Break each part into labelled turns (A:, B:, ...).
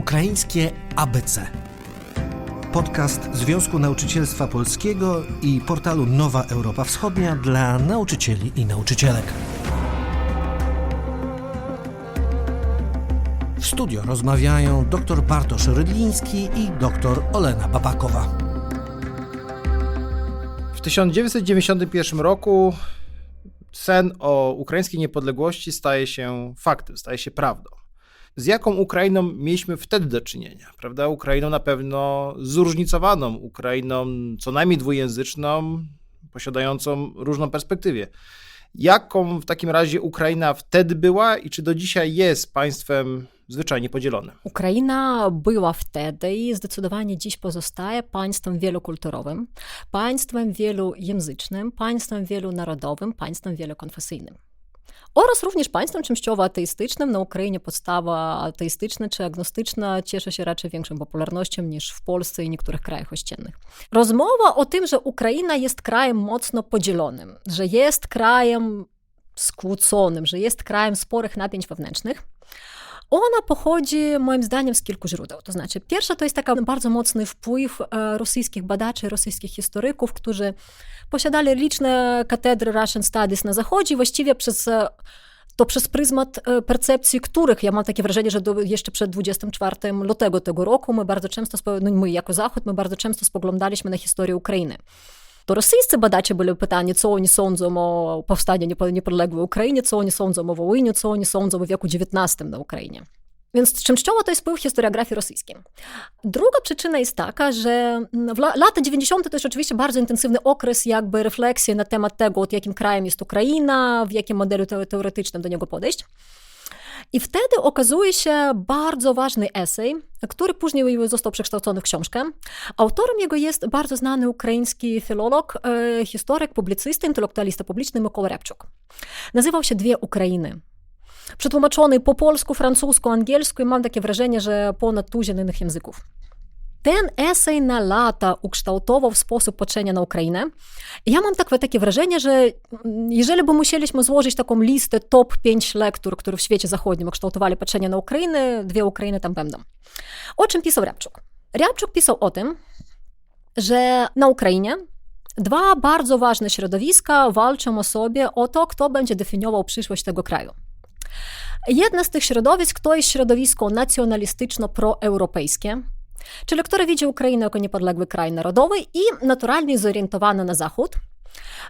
A: Ukraińskie ABC. Podcast Związku Nauczycielstwa Polskiego i portalu Nowa Europa Wschodnia dla nauczycieli i nauczycielek. W studio rozmawiają dr Bartosz Rydliński i dr Olena Babakowa.
B: W 1991 roku sen o ukraińskiej niepodległości staje się faktem, staje się prawdą. Z jaką Ukrainą mieliśmy wtedy do czynienia? Prawda? Ukrainą na pewno zróżnicowaną, Ukrainą co najmniej dwujęzyczną, posiadającą różną perspektywę. Jaką w takim razie Ukraina wtedy była i czy do dzisiaj jest państwem zwyczajnie podzielonym?
C: Ukraina była wtedy i zdecydowanie dziś pozostaje państwem wielokulturowym, państwem wielojęzycznym, państwem wielonarodowym, państwem wielokonfesyjnym. Oraz również państwem częściowo-ateistycznym. Na Ukrainie podstawa ateistyczna czy agnostyczna cieszy się raczej większą popularnością niż w Polsce i niektórych krajach ościennych. Rozmowa o tym, że Ukraina jest krajem mocno podzielonym, że jest krajem skłóconym, że jest krajem sporych napięć wewnętrznych, ona pochodzi moim zdaniem z kilku źródeł. To znaczy, pierwsza to jest taki bardzo mocny wpływ rosyjskich badaczy, rosyjskich historyków, którzy posiadali liczne katedry Russian Studies na zachodzie, właściwie przez to przez pryzmat percepcji, których ja mam takie wrażenie, że do, jeszcze przed 24 lutego tego roku my bardzo często, no my jako Zachód, my bardzo często spoglądaliśmy na historię Ukrainy. Byli pytani, co oni sądzą o powstaniu niepodległej Ukrainy, co oni sądzą o Wołyniu, co oni sądzą o wieku XIX na Ukrainie. Więc częściowo to jest wpływ historiografii rosyjskiej. Druga przyczyna jest taka, że w lata 90. to jest oczywiście bardzo intensywny okres jakby refleksji na temat tego, od jakim krajem jest Ukraina, w jakim modelu teoretycznym do niego podejść. I wtedy okazuje się bardzo ważny esej, który później został przekształcony w książkę. Autorem jego jest bardzo znany ukraiński filolog, historyk, publicysta, intelektualista publiczny Mykoła Repczuk. Nazywał się Dwie Ukrainy. Przetłumaczony po polsku, francusku, angielsku i mam takie wrażenie, że ponad tuzin innych języków. Ten esej na lata ukształtował sposób patrzenia na Ukrainę. Ja mam takie, takie wrażenie, że jeżeli by musieliśmy złożyć taką listę top 5 lektur, które w świecie zachodnim ukształtowali patrzenie na Ukrainę, dwie Ukrainy tam będą. O czym pisał Rabczuk? Rabczuk pisał o tym, że na Ukrainie dwa bardzo ważne środowiska walczą o sobie o to, kto będzie definiował przyszłość tego kraju. Jedno z tych środowisk to jest środowisko nacjonalistyczno-proeuropejskie, czyli które widzi Ukrainę jako niepodległy kraj narodowy i naturalnie zorientowane na Zachód.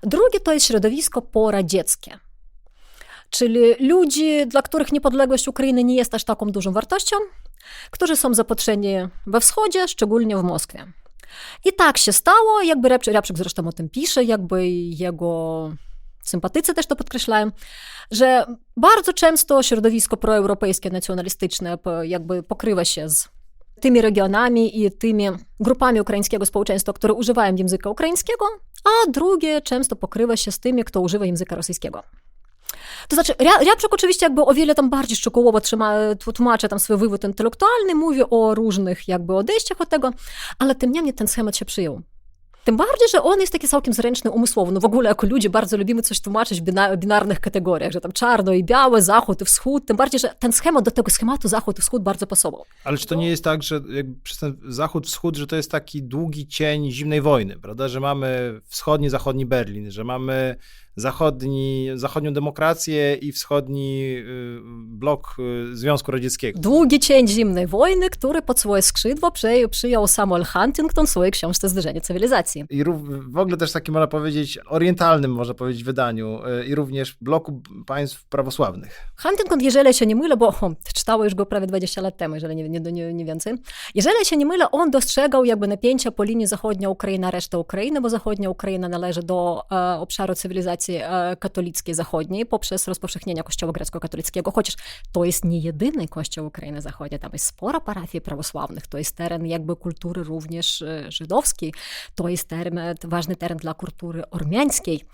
C: Drugie to jest środowisko poradzieckie, czyli ludzi, dla których niepodległość Ukrainy nie jest aż taką dużą wartością, którzy są zapatrzeni we wschodzie, szczególnie w Moskwie. I tak się stało, jakby Repczyk zresztą o tym pisze, jakby jego sympatycy też to podkreślają, że bardzo często środowisko proeuropejskie, nacjonalistyczne jakby pokrywa się z tymi regionami i tymi grupami ukraińskiego społeczeństwa, które używają języka ukraińskiego, a drugie często pokrywa się z tymi, kto używa języka rosyjskiego. To znaczy, Riabczuk oczywiście jakby o wiele tam bardziej szczegółowo trzyma, tłumaczy tam swój wywód intelektualny, mówi o różnych jakby odejściach od tego, ale tym niemniej ten schemat się przyjął. Tym bardziej, że on jest taki całkiem zręczny umysłowo. No w ogóle jako ludzie bardzo lubimy coś tłumaczyć w binarnych kategoriach, że tam czarno i białe, zachód i wschód. Tym bardziej, że ten schemat do tego schematu zachód i wschód bardzo pasował.
B: Ale czy to nie jest tak, że przez ten zachód, wschód, że to jest taki długi cień zimnej wojny, prawda? Że mamy wschodni, zachodni Berlin, że mamy zachodni, zachodnią demokrację i wschodni blok Związku Radzieckiego.
C: Długi cień zimnej wojny, który pod swoje skrzydło przyjął Samuel Huntington w swojej książce Zderzenie cywilizacji.
B: I w ogóle też takim, można powiedzieć, orientalnym, można powiedzieć, wydaniu i również bloku państw prawosławnych.
C: Huntington, jeżeli się nie mylę, bo o, czytało już go prawie 20 lat temu, jeżeli nie, nie, nie, nie więcej. Jeżeli się nie mylę, on dostrzegał jakby napięcia po linii zachodnia Ukraina, reszta Ukrainy, bo zachodnia Ukraina należy do e, obszaru cywilizacji katolickiej zachodniej poprzez rozpowszechnienie kościoła grecko-katolickiego, chociaż to jest nie jedyny kościół Ukrainy Zachodniej, tam jest sporo parafii prawosławnych, to jest teren jakby kultury również żydowskiej, to jest teren, ważny teren dla kultury ormiańskiej.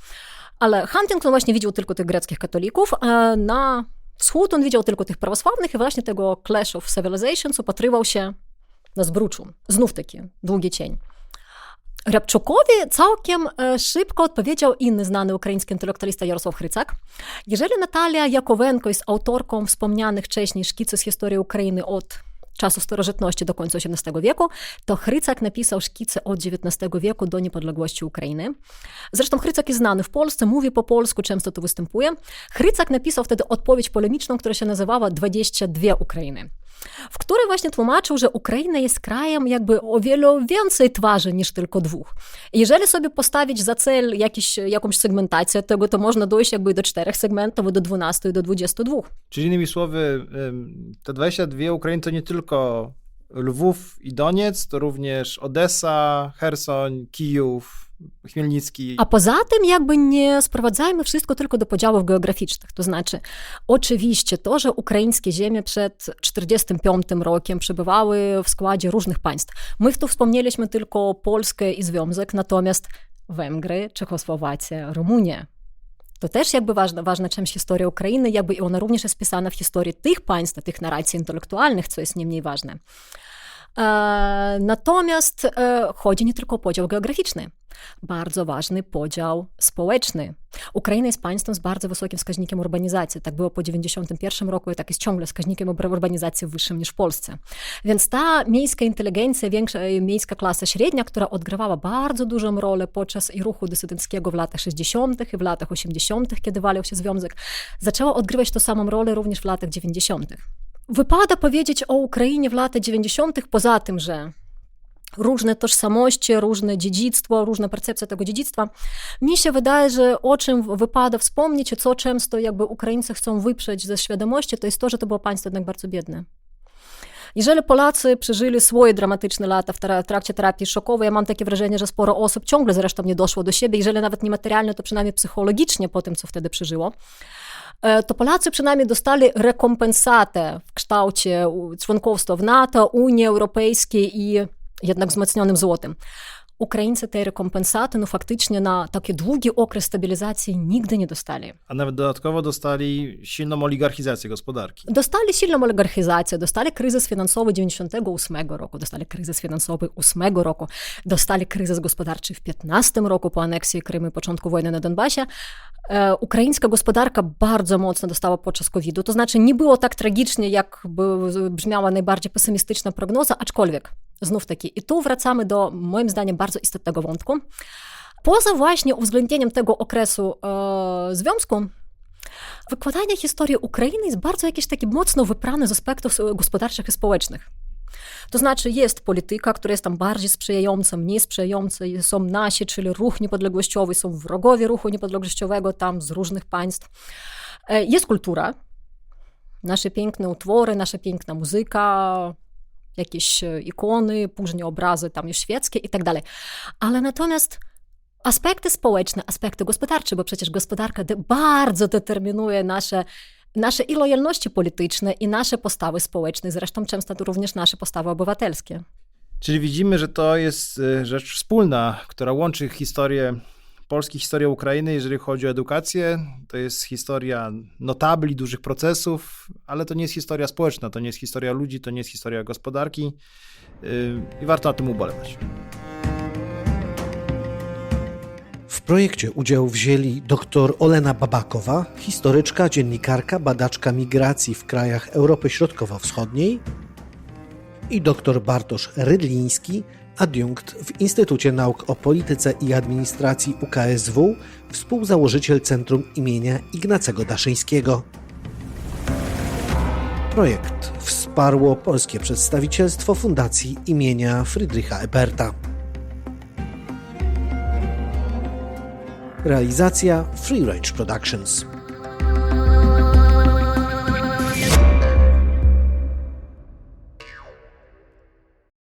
C: Ale Huntington właśnie widział tylko tych greckich katolików, a na wschód on widział tylko tych prawosławnych i właśnie tego Clash of Civilizations upatrywał się na zbruczu. Znów taki długi cień. Rabczukowi całkiem szybko odpowiedział inny znany ukraiński intelektualista Jarosław Chrycak. Jeżeli Natalia Jakowenko jest autorką wspomnianych wcześniej szkicy z historii Ukrainy od czasu starożytności do końca XVIII wieku, to Chrycak napisał szkice od XIX wieku do niepodległości Ukrainy. Zresztą Chrycak jest znany w Polsce, mówi po polsku, często to występuje. Chrycak napisał wtedy odpowiedź polemiczną, która się nazywała 22 Ukrainy w której właśnie tłumaczył, że Ukraina jest krajem jakby o wiele więcej twarzy niż tylko dwóch. Jeżeli sobie postawić za cel jakiś, jakąś segmentację tego, to można dojść jakby do czterech segmentów, do 12 i do 22.
B: Czyli innymi słowy, te 22 Ukrainy to nie tylko Lwów i Doniec, to również Odessa, Hersoń, Kijów,
C: A poza tym jakby nie sprowadzajmy wszystko tylko do podziałów geograficznych. To znaczy, oczywiście to, że ukraińskie ziemie przed 1945 rokiem przebywały w składzie różnych państw. My tu wspomnieliśmy tylko Polskę i Związek, natomiast Węgry, Czechosłowacja, Rumunia. To też jakby ważna, ważna część historii Ukrainy, jakby i ona również jest pisana w historii tych państw, tych narracji intelektualnych, co jest nie mniej ważne. E, Natomiast e, chodzi nie tylko o podział geograficzny. Bardzo ważny podział społeczny. Ukraina jest państwem z bardzo wysokim wskaźnikiem urbanizacji. Tak było po 1991 roku i tak jest ciągle wskaźnikiem ur- urbanizacji wyższym niż w Polsce. Więc ta miejska inteligencja, większa e, miejska klasa średnia, która odgrywała bardzo dużą rolę podczas i ruchu dysydenckiego w latach 60. i w latach 80., kiedy walił się związek, zaczęła odgrywać tą samą rolę również w latach 90. Wypada powiedzieć o Ukrainie w latach 90., poza tym, że różne tożsamości, różne dziedzictwo, różna percepcja tego dziedzictwa. Mi się wydaje, że o czym wypada wspomnieć co często jakby Ukraińcy chcą wyprzeć ze świadomości, to jest to, że to było państwo jednak bardzo biedne. Jeżeli Polacy przeżyli swoje dramatyczne lata w tra- trakcie terapii szokowej, ja mam takie wrażenie, że sporo osób ciągle zresztą nie doszło do siebie, jeżeli nawet nie materialnie, to przynajmniej psychologicznie po tym, co wtedy przeżyło e, to Polacy przynajmniej dostali rekompensatę w kształcie członkostwa w NATO, Unii Europejskiej i jednak wzmocnionym złotym. Ukraińcy tej rekompensaty no faktycznie na taki długi okres stabilizacji nigdy nie dostali.
B: A nawet dodatkowo dostali silną oligarchizację gospodarki.
C: Dostali silną oligarchizację, dostali kryzys finansowy 98 roku, dostali kryzys finansowy 8 roku, dostali kryzys gospodarczy w 15 roku po aneksji Krymu i początku wojny na Donbasie. E, ukraińska gospodarka bardzo mocno dostała podczas COVID-u, to znaczy nie było tak tragicznie, jak by brzmiała najbardziej pesymistyczna prognoza, aczkolwiek znów taki. I tu wracamy do moim zdaniem bardzo istotnego wątku. Poza właśnie uwzględnieniem tego okresu e, związku, wykładanie historii Ukrainy jest bardzo jakieś takie mocno wyprane z aspektów gospodarczych i społecznych. To znaczy jest polityka, która jest tam bardziej sprzyjająca, mniej sprzyjająca, są nasi, czyli ruch niepodległościowy, są wrogowie ruchu niepodległościowego tam z różnych państw. E, Jest kultura, nasze piękne utwory, nasza piękna muzyka, jakieś e, ikony, później obrazy tam już świeckie i tak dalej. Ale natomiast aspekty społeczne, aspekty gospodarcze, bo przecież gospodarka bardzo determinuje nasze, nasze i lojalności polityczne, i nasze postawy społeczne, zresztą często to również nasze postawy obywatelskie.
B: Czyli widzimy, że to jest y, rzecz wspólna, która łączy historię Polski, historię Ukrainy, jeżeli chodzi o edukację. To jest historia notabli, dużych procesów, ale to nie jest historia społeczna, to nie jest historia ludzi, to nie jest historia gospodarki y, i warto na tym ubolewać.
A: W projekcie udział wzięli dr Olena Babakowa, historyczka, dziennikarka, badaczka migracji w krajach Europy Środkowo-Wschodniej i dr Bartosz Rydliński, adiunkt w Instytucie Nauk o Polityce i Administracji UKSW, współzałożyciel Centrum imienia Ignacego Daszyńskiego. Projekt wsparło polskie przedstawicielstwo Fundacji imienia Friedricha Eberta. Realizacja Free Range Productions.